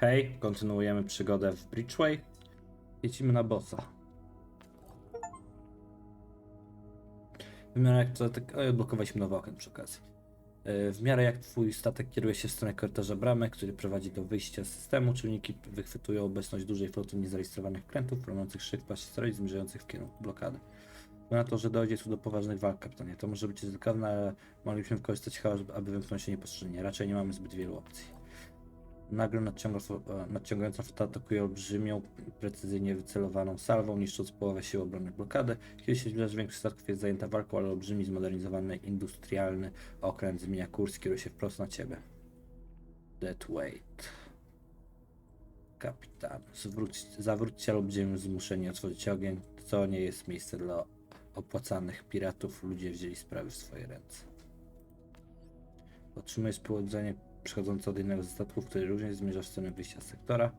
Hej, kontynuujemy przygodę w Bridgeway. Jedziemy na bossa. W miarę jak to, tak, o, odblokowaliśmy nowy okręt przy okazji. E, W miarę jak twój statek kieruje się w stronę korytarza bramy, który prowadzi do wyjścia z systemu, czujniki wychwytują obecność dużej floty niezarejestrowanych krętów, promujących szyk steroid zmierzających w kierunku blokady. Na to, że dojdzie tu do poważnych walk, kapitanie. To może być ryzykowne, ale moglibyśmy wykorzystać chaos, aby wymknąć się niepostrzeżenie. Raczej nie mamy zbyt wielu opcji. Nagle nadciąga- nadciągająca flota atakuje olbrzymią, precyzyjnie wycelowaną salwą, niszcząc połowę sił obronnych blokady. Kiedy się zbliżasz, większość statków jest zajęta walką, ale olbrzymi, zmodernizowany, industrialny okręt zmienia kurs, kieruje się wprost na ciebie. Dead weight. Kapitan, zwróć, zawróćcie lub będziemy zmuszeni otworzyć ogień. To nie jest miejsce dla opłacanych piratów. Ludzie wzięli sprawy w swoje ręce. Otrzymuję spowodzenie przechodzące od innego ze statków, który również zmierza w stronę wyjścia z sektora.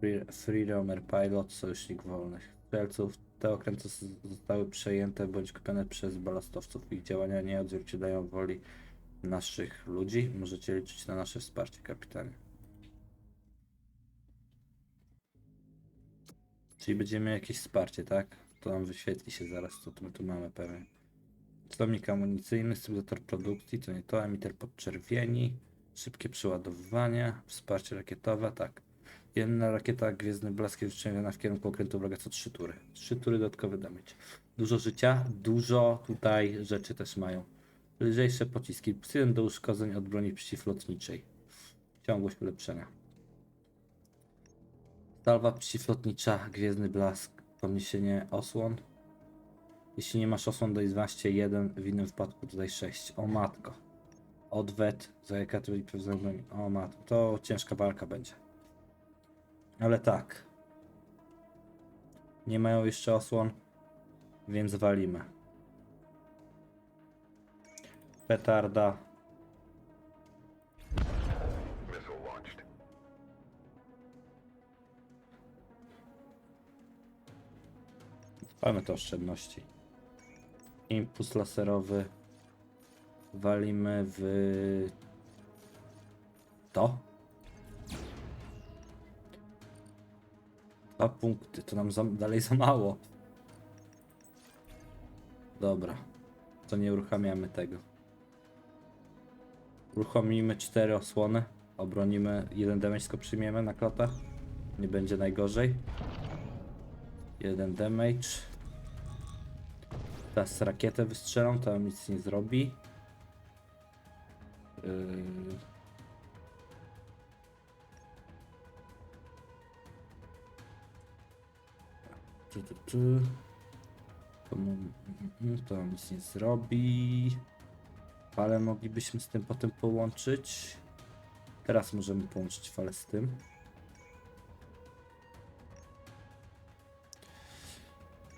Free, Free Roamer Pilot, Sojusznik Wolnych Strzelców. Te okręty zostały przejęte bądź kupione przez balastowców. Ich działania nie odzwierciedlają woli naszych ludzi. Możecie liczyć na nasze wsparcie, kapitanie. Czyli będziemy jakieś wsparcie, tak? To nam wyświetli się zaraz, co tu my tu mamy pewnie. Stolnik amunicyjny, stabilizator produkcji, to nie to, emiter podczerwieni, szybkie przeładowywanie, wsparcie rakietowe, tak. Jedna rakieta Gwiezdny Blask jest wyciągana w kierunku okrętu wroga co 3 tury. 3 tury dodatkowy damage. Dużo życia, dużo tutaj rzeczy też mają. Lżejsze pociski, jeden do uszkodzeń od broni przeciwlotniczej. Ciągłość ulepszenia. Salwa przeciwlotnicza, Gwiezdny Blask, podniesienie osłon. Jeśli nie masz osłon, daj 12, 1, w innym wypadku dodaj 6. O matko. Odwet, za pewnie broń. O matko, to ciężka walka będzie. Ale tak. Nie mają jeszcze osłon, więc walimy. Petarda. Mamy to oszczędności. Impuls laserowy. Walimy w to. Dwa punkty, to nam za, dalej za mało. Dobra, to nie uruchamiamy tego. Uruchomimy cztery osłony. Obronimy jeden damage, przyjmiemy na klotę. Nie będzie najgorzej. Jeden damage. Teraz rakietę wystrzelą, to nic nie zrobi. Yy... Tu, tu, tu. To, to nic nie zrobi. Fale moglibyśmy z tym potem połączyć. Teraz możemy połączyć falę z tym.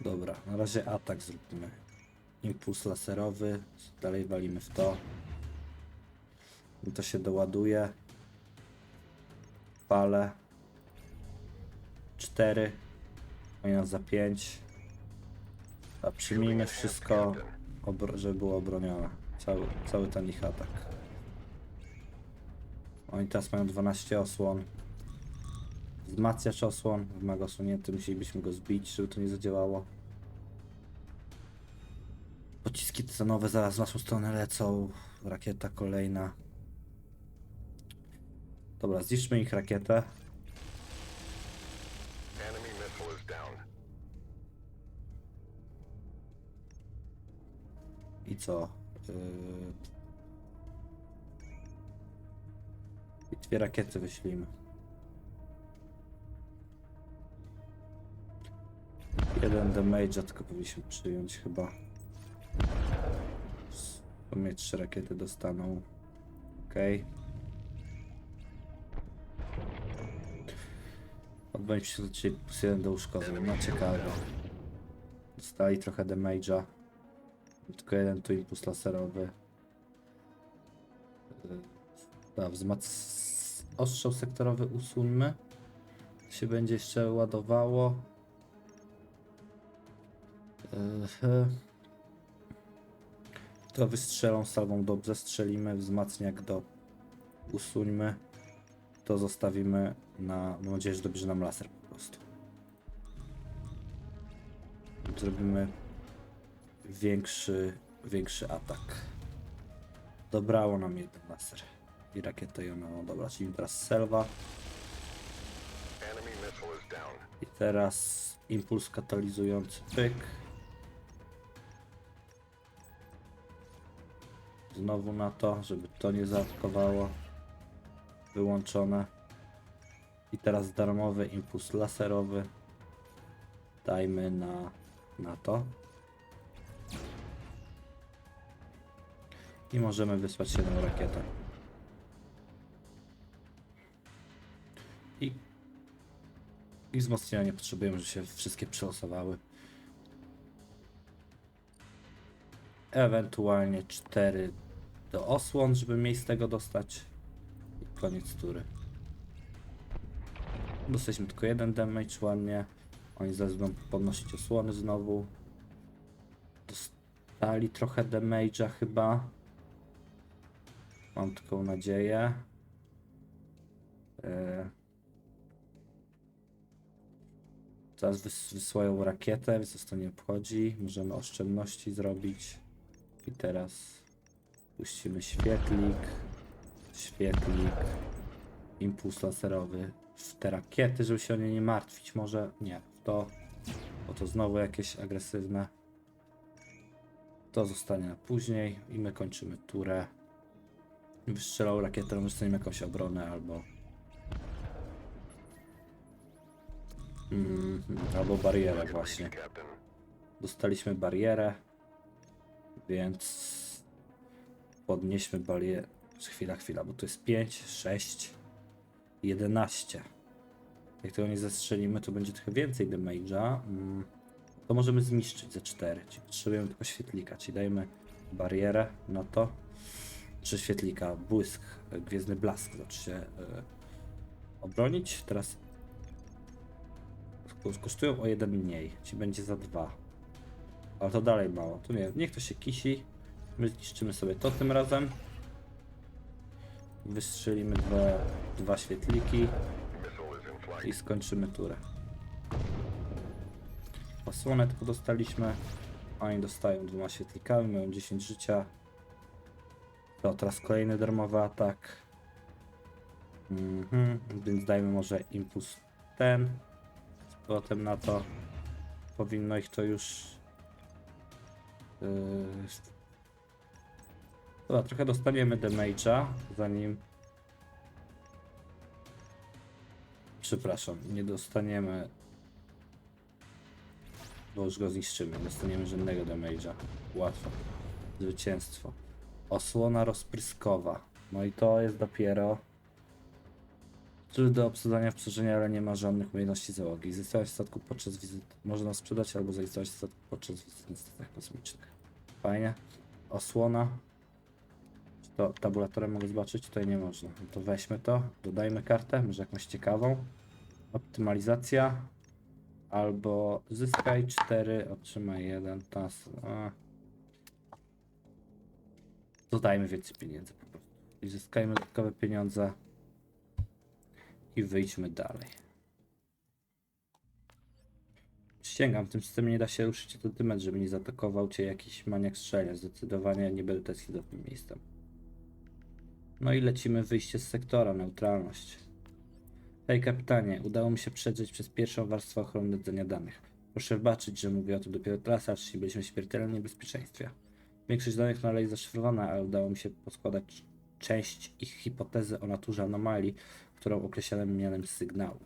Dobra, na razie atak zróbmy. Impuls laserowy, dalej walimy w to. I to się doładuje. Fale. 4. Oni nas za 5. A przyjmijmy wszystko, żeby było obronione. Cały, cały ten ich atak. Oni teraz mają 12 osłon. Wzmacniacz osłon, wymaga osłonięty, musielibyśmy go zbić, żeby to nie zadziałało. Pociski cenowe zaraz w naszą stronę lecą. Rakieta kolejna. Dobra, zniszczmy ich rakietę. I co? Yy... I dwie rakiety wyślimy. Jeden damage'a tylko powinniśmy przyjąć chyba. W sumie trzy rakiety dostaną. Okej. Odbędzie do ciebie plus jeden do uszkodzeń. No ciekawe. Dostali trochę damage'a. Tylko jeden tu impuls laserowy. Yy, Da, wzmac... Ostrzał sektorowy usuńmy. Się będzie jeszcze ładowało. To wystrzelą salwą dobrze, strzelimy, wzmacniak do usuńmy. To zostawimy na, mam nadzieję, że dobierze nam laser po prostu. Zrobimy większy, większy atak. Dobrało nam jeden laser i rakietę jonową. Dobra, czyli teraz selwa i teraz impuls katalizujący pyk. Znowu na to, żeby to nie zaatakowało. Wyłączone. I teraz darmowy impuls laserowy. Dajmy na, na to. I możemy wysłać jedną rakietę. I, I wzmocnienia nie potrzebujemy, że się wszystkie przelosowały. Ewentualnie 4 do osłon, żeby z tego dostać. Koniec tury. Dostaliśmy tylko jeden damage ładnie. Oni zaraz będą podnosić osłony znowu. Dostali trochę damage'a chyba. Mam taką nadzieję. E... Teraz wys wysłają rakietę, więc to nie obchodzi. Możemy oszczędności zrobić. I teraz puścimy świetlik, świetlik, impuls laserowy w te rakiety, żeby się o nie nie martwić. Może nie, to, bo to znowu jakieś agresywne. To zostanie na później i my kończymy turę. Wystrzelał rakietę, dostaniemy jakąś obronę albo Mhm, albo barierę właśnie. Dostaliśmy barierę, więc podnieśmy barierę. Chwila, chwila, bo to jest 5, 6, 11. Jak tego nie zastrzelimy, to będzie trochę więcej damage'a. Mm, To możemy zniszczyć ze 4. Czyli potrzebujemy tylko świetlika, czyli dajemy barierę na to. Czy świetlika, błysk, gwiezdny blask zacznie się e, obronić. Teraz Ko- kosztują o jeden mniej, czyli będzie za dwa. Ale to dalej mało. To nie, niech to się kisi. My zniszczymy sobie to tym razem. Wystrzelimy dwa, dwa świetliki i skończymy turę. Osłonę tylko dostaliśmy. Oni dostają dwoma świetlikami, mają 10 życia. To teraz kolejny darmowy atak. Mhm, więc dajmy może impuls ten. Z na to. Powinno ich to już. Yy... Dobra, trochę dostaniemy damage'a, zanim Przepraszam, nie dostaniemy. Bo już go zniszczymy. Nie dostaniemy żadnego damage'a. Łatwo. Zwycięstwo. Osłona rozpryskowa. No i to jest dopiero. Trud do obsadzania w przestrzeni, ale nie ma żadnych umiejętności załogi. Zaistować statku podczas wizyt. Można sprzedać albo zaistować statku podczas wizyt na statkach kosmicznych. Fajnie. Osłona. To tabulatorem mogę zobaczyć? Tutaj nie można. No to weźmy to, dodajmy kartę, może jakąś ciekawą. Optymalizacja. Albo zyskaj 4, otrzymaj 1. Tas. Dodajmy więcej pieniędzy po prostu. I zyskajmy dodatkowe pieniądze. I wyjdźmy dalej. Przysięgam, w tym systemie nie da się ruszyć centymetr, żeby nie zaatakował cię jakiś maniak strzelnia. Zdecydowanie nie będę też istotnym miejscem. No i lecimy wyjście z sektora, neutralność. Hej kapitanie, udało mi się przedrzeć przez pierwszą warstwę ochrony rdzenia danych. Proszę wybaczyć, że mówię o tym dopiero teraz, się byliśmy w śmiertelnym niebezpieczeństwie. Większość danych dalej jest zaszyfrowana, ale udało mi się poskładać część ich hipotezy o naturze anomalii, którą określamy mianem sygnału.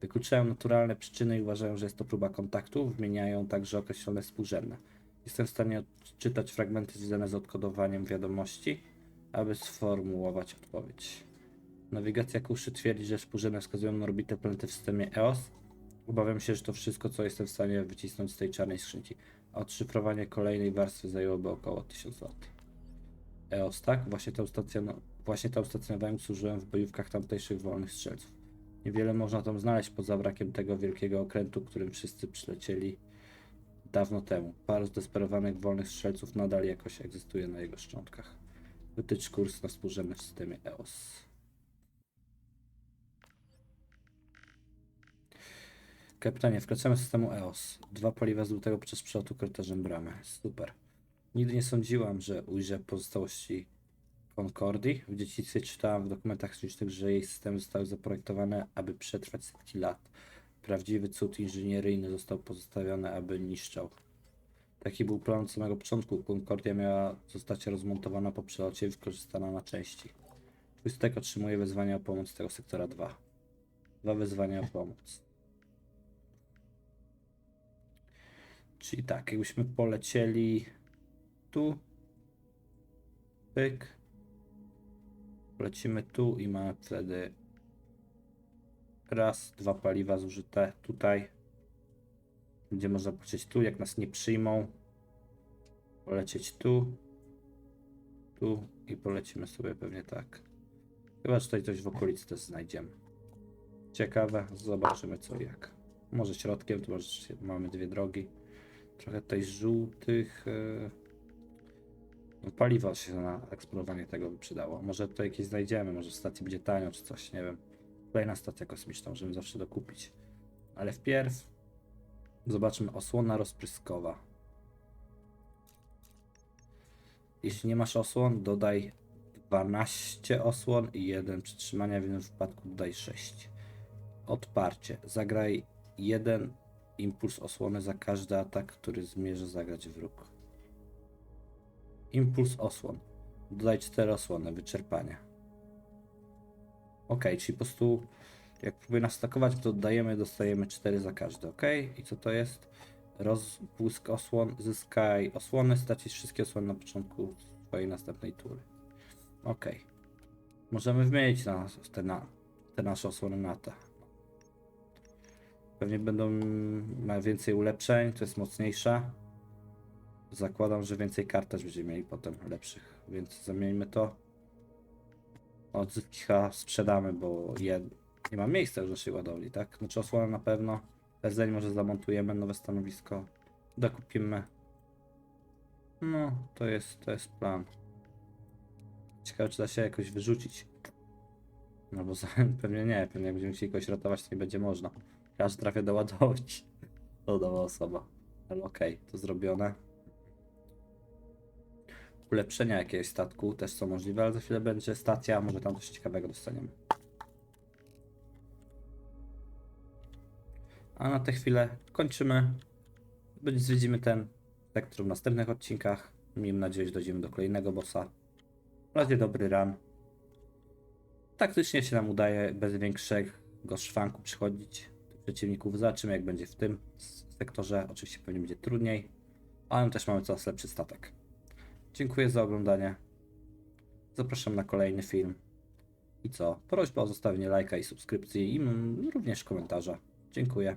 Wykluczają naturalne przyczyny i uważają, że jest to próba kontaktu, wymieniają także określone współrzędne. Jestem w stanie odczytać fragmenty związane z odkodowaniem wiadomości, aby sformułować odpowiedź. Nawigacja kuszy twierdzi, że współrzędne wskazują na orbitę planety w systemie EOS. Obawiam się, że to wszystko, co jestem w stanie wycisnąć z tej czarnej skrzynki. Odszyfrowanie kolejnej warstwy zajęłoby około 1000 lat. EOS, tak? Właśnie tam, stacjon- właśnie tam stacjonowałem, służyłem w bojówkach tamtejszych wolnych strzelców. Niewiele można tam znaleźć poza brakiem tego wielkiego okrętu, którym wszyscy przylecieli dawno temu. Paru zdesperowanych wolnych strzelców nadal jakoś egzystuje na jego szczątkach. Wytycz kurs na współrzędne w systemie EOS. Kapitanie, wkraczamy z systemu EOS. Dwa paliwa z lutego podczas przelotu korytarzem bramy. Super. Nigdy nie sądziłam, że ujrzę pozostałości Concordii. W dzieciństwie czytałam w dokumentach historycznych, że jej systemy zostały zaprojektowane, aby przetrwać setki lat. Prawdziwy cud inżynieryjny został pozostawiony, aby niszczał. Taki był plan od samego początku. Concordia miała zostać rozmontowana po przelocie i wykorzystana na części. Twój stek otrzymuje wezwanie o pomoc z tego sektora 2. Dwa wezwania o pomoc. Czyli tak, jakbyśmy polecieli tu. Pyk. Lecimy tu i mamy wtedy raz, dwa paliwa zużyte tutaj. Będzie można polecieć tu, jak nas nie przyjmą. Polecieć tu. Tu i polecimy sobie pewnie tak. Chyba, że tutaj coś w okolicy też znajdziemy. Ciekawe, zobaczymy co i jak. Może środkiem, tu może mamy dwie drogi. Trochę tutaj żółtych. e, No, paliwo się na eksplorowanie tego by przydało. Może tutaj jakieś znajdziemy, może w stacji będzie tanio czy coś, nie wiem. Kolejna stacja kosmiczna, możemy zawsze dokupić. Ale wpierw zobaczmy osłona rozpryskowa. Jeśli nie masz osłon, dodaj 12 osłon i 1 przytrzymania, w innym wypadku dodaj 6. Odparcie. Zagraj jeden impuls osłony za każdy atak, który zmierza zagrać wróg. Impuls osłon. Dodaj 4 osłony, wyczerpanie. Ok, czyli po prostu jak próbuję nas atakować, to dodajemy, dostajemy 4 za każdy, ok? I co to jest? Rozbłysk osłon, zyskaj osłony, stracisz wszystkie osłony na początku swojej następnej tury. Ok. Możemy wymienić na, te, na, te nasze osłony na te. Pewnie będą ma więcej ulepszeń, to jest mocniejsza. Zakładam, że więcej kart też będziemy mieli potem lepszych, więc zamieńmy to. Chyba sprzedamy, bo je, nie ma miejsca już naszej ładowni, tak? Znaczy osłonę na pewno. Rdzeń może zamontujemy, nowe stanowisko. Dokupimy. No, to jest, to jest plan. Ciekawe, czy da się jakoś wyrzucić. No bo za- pewnie nie, pewnie jak będziemy chcieli kogoś ratować, to nie będzie można. Każdy trafia do ładować. Nowa osoba. Ale okej, to zrobione. Ulepszenia jakiegoś statku też są możliwe, ale za chwilę będzie stacja, może tam coś ciekawego dostaniemy. A na tę chwilę kończymy. Zwiedzimy ten sektor w następnych odcinkach. Miejmy nadzieję, że dojdziemy do kolejnego bossa. W razie dobry run. Taktycznie się nam udaje bez większego szwanku przychodzić do przeciwników. Zobaczymy jak będzie w tym sektorze. Oczywiście pewnie będzie trudniej, ale też mamy coraz lepszy statek. Dziękuję za oglądanie. Zapraszam na kolejny film. I co? Prośba o zostawienie lajka i subskrypcji i również komentarza. Dziękuję.